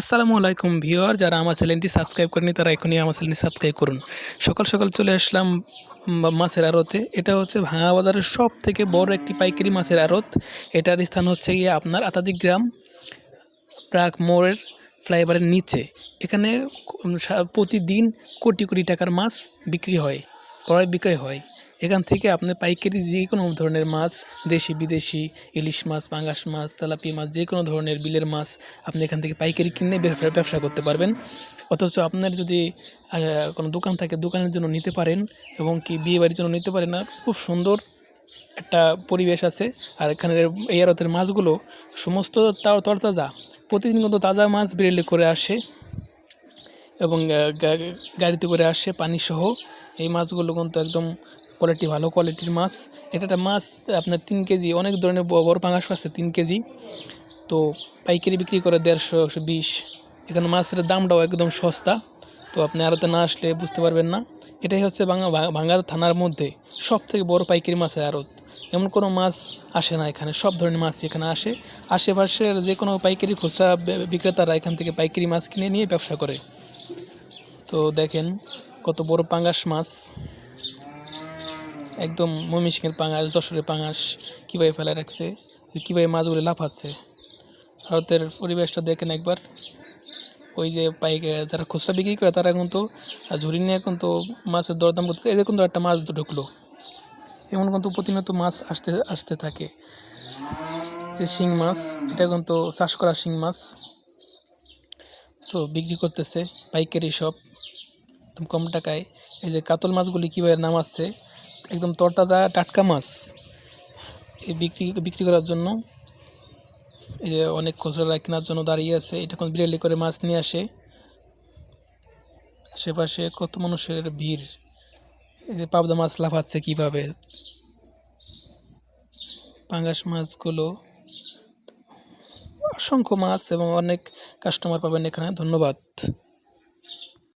আসসালামু আলাইকুম ভিউয়ার, যারা আমার চ্যানেলটি সাবস্ক্রাইব করেনি তারা এখনই আমার চ্যানেলটি সাবস্ক্রাইব করুন। সকাল সকাল চলে আসলাম মাছের আড়তে। এটা হচ্ছে ভাঙা বাজারের সব থেকে বড় একটি পাইকারি মাছের আড়ত। এটার স্থান হচ্ছে গিয়ে আপনার আতাদি গ্রাম, প্রাক মোড়ের ফ্লাইওভারের নিচে। এখানে প্রতিদিন কোটি কোটি টাকার মাছ বিক্রি হয়। ক্রয় বিক্রয় হয়। এখান থেকে আপনি পাইকারি যে কোনো ধরনের মাছ, দেশি, বিদেশি, ইলিশ মাছ, পাঙ্গাস মাছ, তেলাপি মাছ যে কোনো ধরনের বিলের মাছ আপনি এখান থেকে পাইকারি কিনে ব্যবসা করতে পারবেন। অথচ আপনার যদি কোনো দোকান থাকে, দোকানের জন্য নিতে পারেন এবং কি বিয়ে বাড়ির জন্য নিতে পারেন আর খুব সুন্দর একটা পরিবেশ আছে। আর এখানের এই আরতের মাছগুলো সমস্ত তার তরতাজা, প্রতিদিন কিন্তু তাজা মাছ বিরেলে করে আসে এবং গাড়িতে করে আসে পানি সহ এই মাছগুলো কিন্তু একদম কোয়ালিটি ভালো কোয়ালিটির মাছ। এটা একটা মাছ আপনার তিন কেজি, অনেক ধরনের বড় পাঙাশ আছে তিন কেজি। তো পাইকারি বিক্রি করে দেড়শো, একশো বিশ। এখানে মাছের দামটাও একদম সস্তা। তো আপনি আরতে না আসলে বুঝতে পারবেন না। এটাই হচ্ছে বাংলা ভাঙ্গা থানার মধ্যে সব থেকে বড় পাইকারি মাছের আড়ত। এমন কোনো মাছ আসে না এখানে, সব ধরনের মাছ এখানে আসে। আশেপাশের যে কোনো পাইকারি খুচরা বিক্রেতারা এখান থেকে পাইকারি মাছ কিনে নিয়ে ব্যবসা করে। তো দেখেন কত বড় পাঙ্গাস মাছ। একদম ময়মনসিংহের পাঙাশ যশোরের পাঙাশ কীভাবে ফেলে রাখছে কীভাবে মাছগুলো লাফাচ্ছে। ভারতের পরিবেশটা দেখেন একবার। ওই যে পাইক যারা খুচরা বিক্রি করে, তারা কিন্তু ঝুড়ি নিয়ে কিন্তু মাছের দরদাম করতেছে। এদের কিন্তু একটা মাছ ঢুকলো। এমন কিন্তু প্রতিনিয়ত মাছ আসতে আসতে থাকে। যে শিং মাছ, এটা কিন্তু চাষ করা শিং মাছ। তো বিক্রি করতেছে পাইকারি সব। একদম কম টাকায়। এই যে কাতল মাছগুলি কীভাবে নামাচ্ছে একদম তরতাজা টাটকা মাছ। এই বিক্রি বিক্রি করার জন্য। এই যে অনেক খুচরা কেনার জন্য দাঁড়িয়ে আছে। এটা কোন বিড়ালি করে মাছ নিয়ে আসে। আশেপাশে কত মানুষের ভিড়। এই যে পাবদা মাছ লাফাচ্ছে কীভাবে? পাঙ্গাস মাছগুলো অসংখ্য মাছ এবং অনেক কাস্টমার পাবেন এখানে। ধন্যবাদ।